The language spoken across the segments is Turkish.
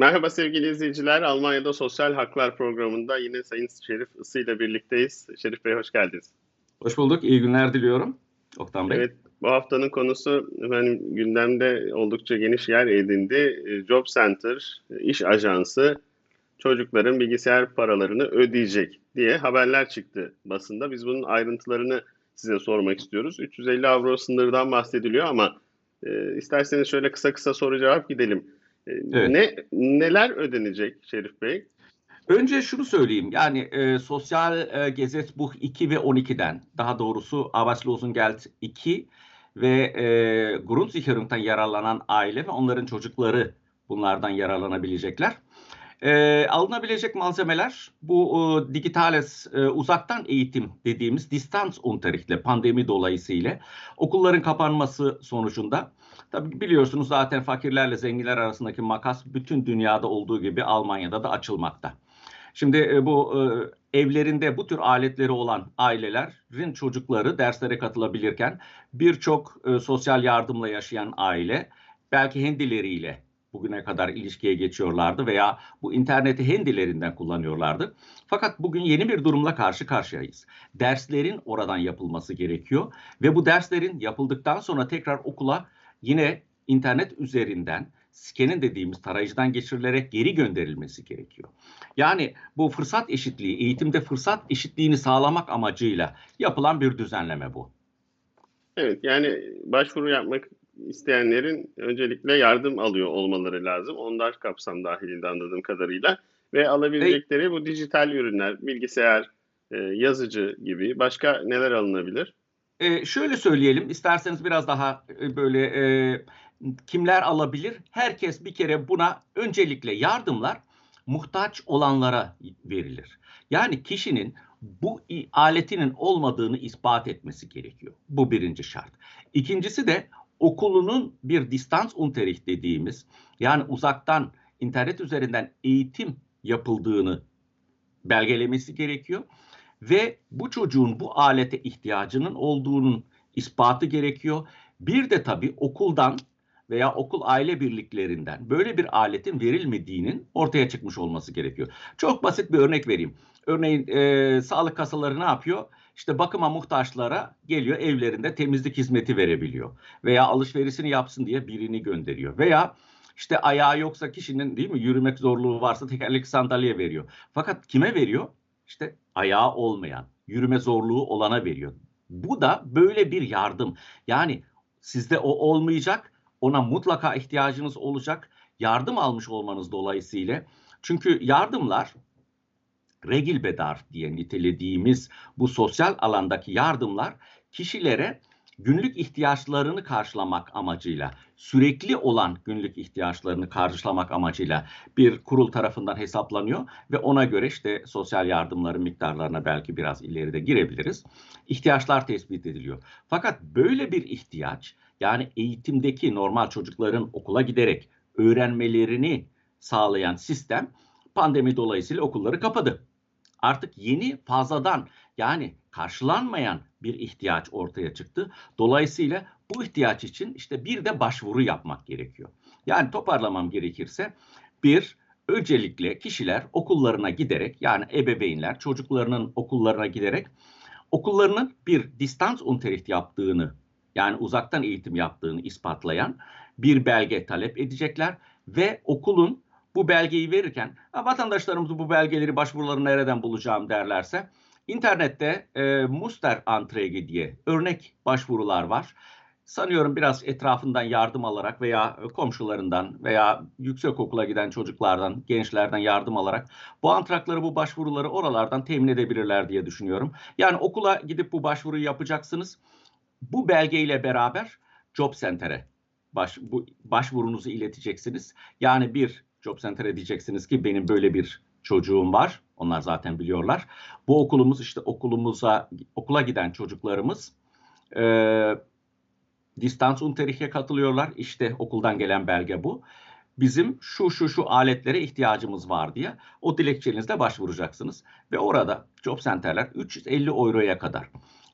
Merhaba sevgili izleyiciler. Almanya'da Sosyal Haklar programında yine Sayın Şerif Isı ile birlikteyiz. Şerif Bey hoş geldiniz. Hoş bulduk. İyi günler diliyorum. Oktan Bey. Evet, bu haftanın konusu efendim, gündemde oldukça geniş yer edindi. Job Center, iş ajansı çocukların bilgisayar paralarını ödeyecek diye haberler çıktı basında. Biz bunun ayrıntılarını size sormak istiyoruz. 350 avro sınırdan bahsediliyor ama e, isterseniz şöyle kısa kısa soru cevap gidelim. Evet. Ne neler ödenecek Şerif Bey? Önce şunu söyleyeyim. Yani e, Sosyal e, Gesetzbuch 2 ve 12'den daha doğrusu Arbeitslosengeld 2 ve e, Grundsicherung'dan yararlanan aile ve onların çocukları bunlardan yararlanabilecekler. E, alınabilecek malzemeler bu e, digitales e, uzaktan eğitim dediğimiz distans unterrichtle pandemi dolayısıyla okulların kapanması sonucunda tabii biliyorsunuz zaten fakirlerle zenginler arasındaki makas bütün dünyada olduğu gibi Almanya'da da açılmakta. Şimdi e, bu e, evlerinde bu tür aletleri olan ailelerin çocukları derslere katılabilirken birçok e, sosyal yardımla yaşayan aile belki hendileriyle bugüne kadar ilişkiye geçiyorlardı veya bu interneti hendilerinden kullanıyorlardı. Fakat bugün yeni bir durumla karşı karşıyayız. Derslerin oradan yapılması gerekiyor ve bu derslerin yapıldıktan sonra tekrar okula yine internet üzerinden skenin dediğimiz tarayıcıdan geçirilerek geri gönderilmesi gerekiyor. Yani bu fırsat eşitliği, eğitimde fırsat eşitliğini sağlamak amacıyla yapılan bir düzenleme bu. Evet yani başvuru yapmak isteyenlerin öncelikle yardım alıyor olmaları lazım. Onlar kapsam dahilinde anladığım kadarıyla. Ve alabilecekleri bu dijital ürünler, bilgisayar, e, yazıcı gibi başka neler alınabilir? E, şöyle söyleyelim, isterseniz biraz daha e, böyle e, kimler alabilir? Herkes bir kere buna öncelikle yardımlar muhtaç olanlara verilir. Yani kişinin bu aletinin olmadığını ispat etmesi gerekiyor. Bu birinci şart. İkincisi de okulunun bir distans unterricht dediğimiz yani uzaktan internet üzerinden eğitim yapıldığını belgelemesi gerekiyor ve bu çocuğun bu alete ihtiyacının olduğunun ispatı gerekiyor. Bir de tabii okuldan veya okul aile birliklerinden böyle bir aletin verilmediğinin ortaya çıkmış olması gerekiyor. Çok basit bir örnek vereyim. Örneğin e, sağlık kasaları ne yapıyor? İşte bakıma muhtaçlara geliyor evlerinde temizlik hizmeti verebiliyor. Veya alışverişini yapsın diye birini gönderiyor. Veya işte ayağı yoksa kişinin değil mi yürümek zorluğu varsa tekerlekli sandalye veriyor. Fakat kime veriyor? İşte ayağı olmayan, yürüme zorluğu olana veriyor. Bu da böyle bir yardım. Yani sizde o olmayacak, ona mutlaka ihtiyacınız olacak. Yardım almış olmanız dolayısıyla. Çünkü yardımlar regil bedar diye nitelediğimiz bu sosyal alandaki yardımlar kişilere günlük ihtiyaçlarını karşılamak amacıyla, sürekli olan günlük ihtiyaçlarını karşılamak amacıyla bir kurul tarafından hesaplanıyor ve ona göre işte sosyal yardımların miktarlarına belki biraz ileride girebiliriz. İhtiyaçlar tespit ediliyor. Fakat böyle bir ihtiyaç yani eğitimdeki normal çocukların okula giderek öğrenmelerini sağlayan sistem pandemi dolayısıyla okulları kapadı artık yeni fazladan yani karşılanmayan bir ihtiyaç ortaya çıktı. Dolayısıyla bu ihtiyaç için işte bir de başvuru yapmak gerekiyor. Yani toparlamam gerekirse bir öncelikle kişiler okullarına giderek yani ebeveynler çocuklarının okullarına giderek okullarının bir distans unterricht yaptığını yani uzaktan eğitim yaptığını ispatlayan bir belge talep edecekler ve okulun bu belgeyi verirken vatandaşlarımız bu belgeleri başvuruları nereden bulacağım derlerse internette e, Muster Antregi diye örnek başvurular var. Sanıyorum biraz etrafından yardım alarak veya komşularından veya yüksek okula giden çocuklardan, gençlerden yardım alarak bu antrakları, bu başvuruları oralardan temin edebilirler diye düşünüyorum. Yani okula gidip bu başvuruyu yapacaksınız. Bu belgeyle beraber Job Center'e baş, bu başvurunuzu ileteceksiniz. Yani bir Job Center'e diyeceksiniz ki benim böyle bir çocuğum var. Onlar zaten biliyorlar. Bu okulumuz işte okulumuza okula giden çocuklarımız e, distans unterricht'e katılıyorlar. İşte okuldan gelen belge bu. Bizim şu şu şu aletlere ihtiyacımız var diye o dilekçenizle başvuracaksınız. Ve orada Job Center'ler 350 euroya kadar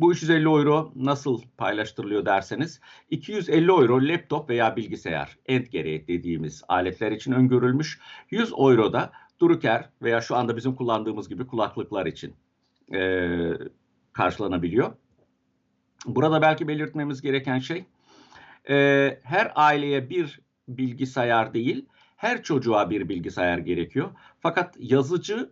Bu 350 euro nasıl paylaştırılıyor derseniz 250 euro laptop veya bilgisayar endgereği dediğimiz aletler için öngörülmüş. 100 euro da Drucker veya şu anda bizim kullandığımız gibi kulaklıklar için e, karşılanabiliyor. Burada belki belirtmemiz gereken şey e, her aileye bir bilgisayar değil her çocuğa bir bilgisayar gerekiyor. Fakat yazıcı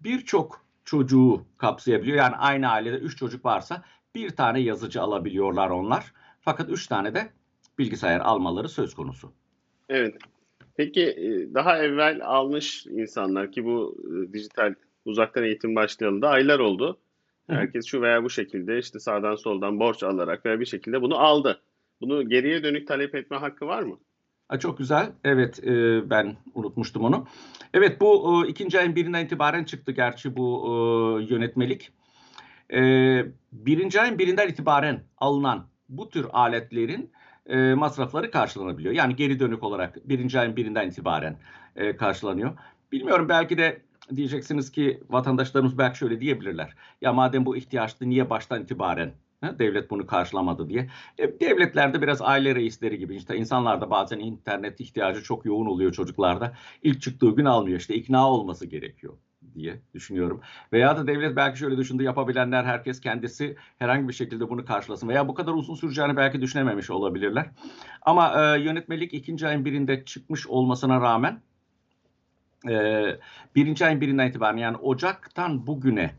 birçok çocuğu kapsayabiliyor. Yani aynı ailede 3 çocuk varsa bir tane yazıcı alabiliyorlar onlar. Fakat 3 tane de bilgisayar almaları söz konusu. Evet. Peki e, daha evvel almış insanlar ki bu e, dijital uzaktan eğitim başlayalı da aylar oldu. Herkes şu veya bu şekilde işte sağdan soldan borç alarak veya bir şekilde bunu aldı. Bunu geriye dönük talep etme hakkı var mı? Çok güzel. Evet e, ben unutmuştum onu. Evet bu e, ikinci ayın birinden itibaren çıktı gerçi bu e, yönetmelik. Birinci ayın birinden itibaren alınan bu tür aletlerin masrafları karşılanabiliyor. Yani geri dönük olarak birinci ayın birinden itibaren karşılanıyor. Bilmiyorum belki de diyeceksiniz ki vatandaşlarımız belki şöyle diyebilirler. Ya madem bu ihtiyaçtı niye baştan itibaren Devlet bunu karşılamadı diye. E, devletlerde biraz aile reisleri gibi işte insanlarda bazen internet ihtiyacı çok yoğun oluyor çocuklarda. İlk çıktığı gün almıyor işte ikna olması gerekiyor diye düşünüyorum. Veya da devlet belki şöyle düşündü yapabilenler herkes kendisi herhangi bir şekilde bunu karşılasın. Veya bu kadar uzun süreceğini belki düşünememiş olabilirler. Ama e, yönetmelik ikinci ayın birinde çıkmış olmasına rağmen e, birinci ayın birinden itibaren yani Ocak'tan bugüne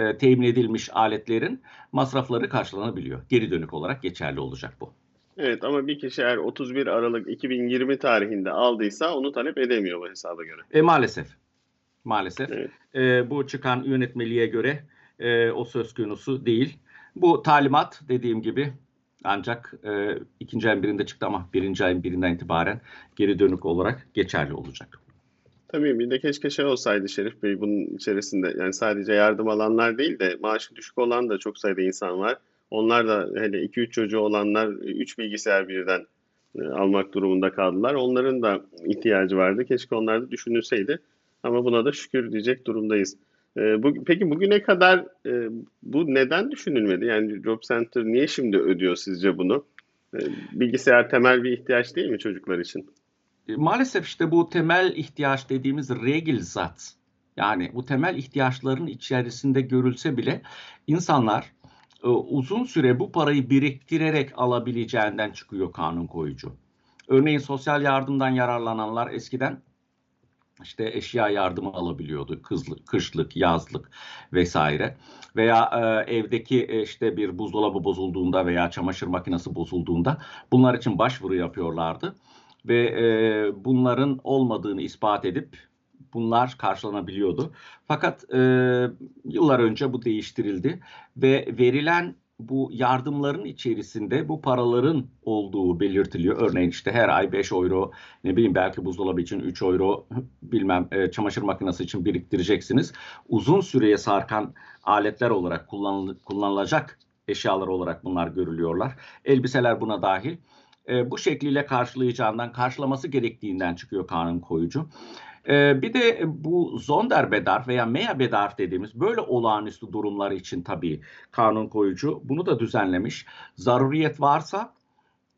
e, temin edilmiş aletlerin masrafları karşılanabiliyor. Geri dönük olarak geçerli olacak bu. Evet ama bir kişi eğer 31 Aralık 2020 tarihinde aldıysa onu talep edemiyor bu hesaba göre. E, maalesef. Maalesef. Evet. E, bu çıkan yönetmeliğe göre e, o söz konusu değil. Bu talimat dediğim gibi ancak e, ikinci ayın birinde çıktı ama birinci ayın birinden itibaren geri dönük olarak geçerli olacak. Tabii bir de keşke şey olsaydı Şerif Bey bunun içerisinde yani sadece yardım alanlar değil de maaşı düşük olan da çok sayıda insan var. Onlar da hele 2-3 çocuğu olanlar 3 bilgisayar birden e, almak durumunda kaldılar. Onların da ihtiyacı vardı. Keşke onlar da düşünülseydi. Ama buna da şükür diyecek durumdayız. E, peki bugüne kadar e, bu neden düşünülmedi? Yani Job Center niye şimdi ödüyor sizce bunu? Bilgisayar temel bir ihtiyaç değil mi çocuklar için? E, maalesef işte bu temel ihtiyaç dediğimiz regilzat yani bu temel ihtiyaçların içerisinde görülse bile insanlar e, uzun süre bu parayı biriktirerek alabileceğinden çıkıyor kanun koyucu. Örneğin sosyal yardımdan yararlananlar eskiden işte eşya yardımı alabiliyordu. Kızlık, kışlık, yazlık vesaire. Veya e, evdeki e, işte bir buzdolabı bozulduğunda veya çamaşır makinesi bozulduğunda bunlar için başvuru yapıyorlardı ve e, bunların olmadığını ispat edip bunlar karşılanabiliyordu. Fakat e, yıllar önce bu değiştirildi ve verilen bu yardımların içerisinde bu paraların olduğu belirtiliyor. Örneğin işte her ay 5 euro, ne bileyim belki buzdolabı için 3 euro, bilmem e, çamaşır makinesi için biriktireceksiniz. Uzun süreye sarkan aletler olarak kullanıl kullanılacak eşyalar olarak bunlar görülüyorlar. Elbiseler buna dahil e, bu şekliyle karşılayacağından, karşılaması gerektiğinden çıkıyor kanun koyucu. E, bir de bu Sonderbedarf veya Mehrbedarf dediğimiz böyle olağanüstü durumlar için tabii kanun koyucu bunu da düzenlemiş. Zaruriyet varsa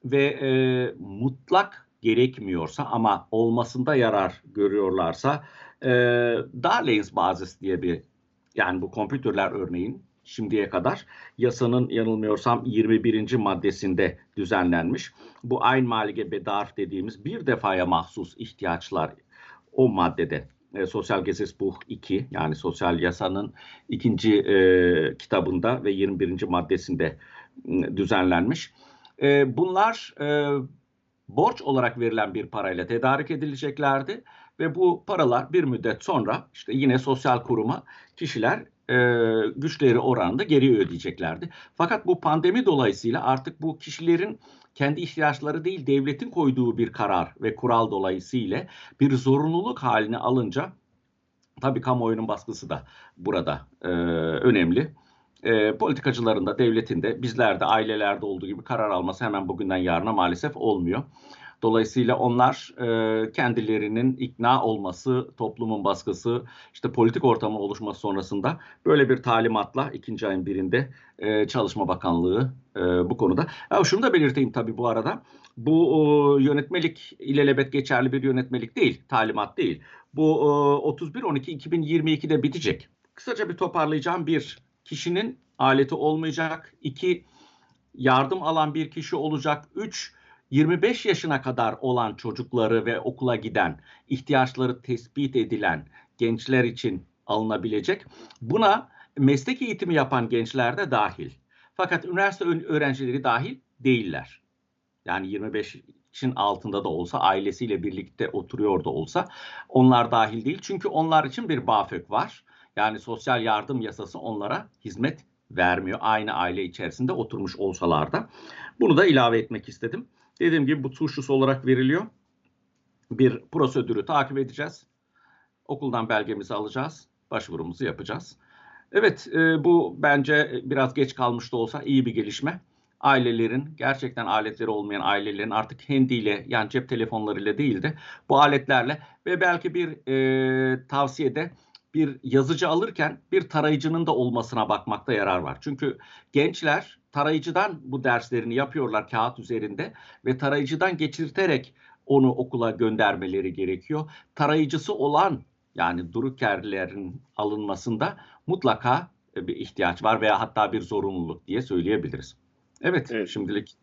ve e, mutlak gerekmiyorsa ama olmasında yarar görüyorlarsa e, Darlehensbasis diye bir yani bu kompütürler örneğin şimdiye kadar yasanın yanılmıyorsam 21. maddesinde düzenlenmiş. Bu aynı malige bedarf dediğimiz bir defaya mahsus ihtiyaçlar o maddede e, Sosyal Gesetzbuch 2 yani sosyal yasanın ikinci e, kitabında ve 21. maddesinde e, düzenlenmiş. E, bunlar e, borç olarak verilen bir parayla tedarik edileceklerdi ve bu paralar bir müddet sonra işte yine sosyal kuruma kişiler e, güçleri oranında geri ödeyeceklerdi. Fakat bu pandemi dolayısıyla artık bu kişilerin kendi ihtiyaçları değil devletin koyduğu bir karar ve kural dolayısıyla bir zorunluluk haline alınca tabii kamuoyunun baskısı da burada e, önemli. E, politikacıların da devletin de bizlerde ailelerde olduğu gibi karar alması hemen bugünden yarına maalesef olmuyor. Dolayısıyla onlar e, kendilerinin ikna olması, toplumun baskısı, işte politik ortamın oluşması sonrasında böyle bir talimatla ikinci ayın birinde e, Çalışma Bakanlığı e, bu konuda. Ya şunu da belirteyim tabii bu arada. Bu o, yönetmelik ilelebet geçerli bir yönetmelik değil, talimat değil. Bu o, 31-12-2022'de bitecek. Kısaca bir toparlayacağım. Bir, kişinin aleti olmayacak. İki, yardım alan bir kişi olacak. Üç, 25 yaşına kadar olan çocukları ve okula giden, ihtiyaçları tespit edilen gençler için alınabilecek. Buna meslek eğitimi yapan gençler de dahil. Fakat üniversite öğrencileri dahil değiller. Yani 25'in altında da olsa, ailesiyle birlikte oturuyor da olsa onlar dahil değil. Çünkü onlar için bir BAföG var. Yani sosyal yardım yasası onlara hizmet vermiyor. Aynı aile içerisinde oturmuş olsalar da. Bunu da ilave etmek istedim. Dediğim gibi bu tuşlusu olarak veriliyor. Bir prosedürü takip edeceğiz. Okuldan belgemizi alacağız. Başvurumuzu yapacağız. Evet e, bu bence biraz geç kalmış da olsa iyi bir gelişme. Ailelerin gerçekten aletleri olmayan ailelerin artık kendiyle yani cep telefonlarıyla değil de bu aletlerle ve belki bir e, tavsiyede bir yazıcı alırken bir tarayıcının da olmasına bakmakta yarar var. Çünkü gençler tarayıcıdan bu derslerini yapıyorlar kağıt üzerinde ve tarayıcıdan geçirterek onu okula göndermeleri gerekiyor. Tarayıcısı olan yani Drucker'lerin alınmasında mutlaka e, bir ihtiyaç var veya hatta bir zorunluluk diye söyleyebiliriz. Evet, evet. şimdilik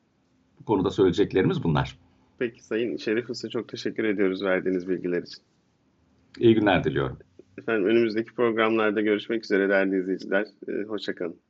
bu konuda söyleyeceklerimiz bunlar. Peki Sayın Şerif Usta çok teşekkür ediyoruz verdiğiniz bilgiler için. İyi günler diliyorum. Efendim önümüzdeki programlarda görüşmek üzere değerli izleyiciler. Hoşçakalın.